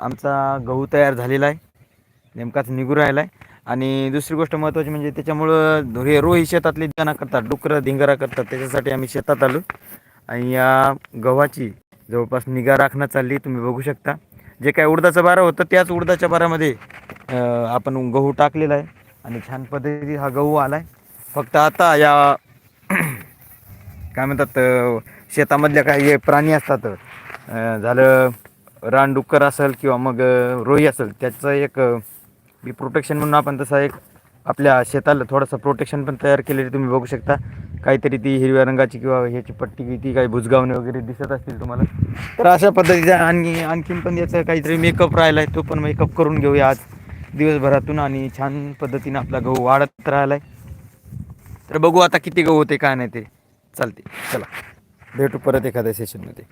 आमचा गहू तयार झालेला आहे. नेमकाच निघू राहिला आहे आणि दुसरी गोष्ट महत्त्वाची म्हणजे त्याच्यामुळं हे रोही शेतातली दाना करतात डुकरं धिंगारा करतात त्याच्यासाठी आम्ही शेतात आलो. आणि या गव्हाची जवळपास निगा राखणं चालली तुम्ही बघू शकता. जे काय उडदाचं बारा होतं त्याच उडदाच्या बारामध्ये आपण गहू टाकलेला आहे. आणि छान पद्धती हा गहू आला आहे फक्त आता या काय म्हणतात शेतामधल्या काही हे प्राणी असतात. झालं रानडुक्कर असेल किंवा मग रोही असेल त्याचं एक बी प्रोटेक्शन म्हणून आपण तसा एक आपल्या शेताला थोडंसं प्रोटेक्शन पण तयार केलेली तुम्ही बघू शकता. काहीतरी ती हिरव्या रंगाची किंवा ह्याची पट्टी ती काही भुजगावणे वगैरे दिसत असतील तुम्हाला. तर अशा पद्धतीचा आणि आणखीन पण याचा काहीतरी मेकअप राहिला आहे तो पण मेकअप करून घेऊया आज दिवसभरातून आणि छान पद्धतीने आपला गहू वाढत राहिला आहे तर बघू आता किती गहू होते काय नाही ते. चालते चला. भेटू परत एखाद्या सेशनमध्ये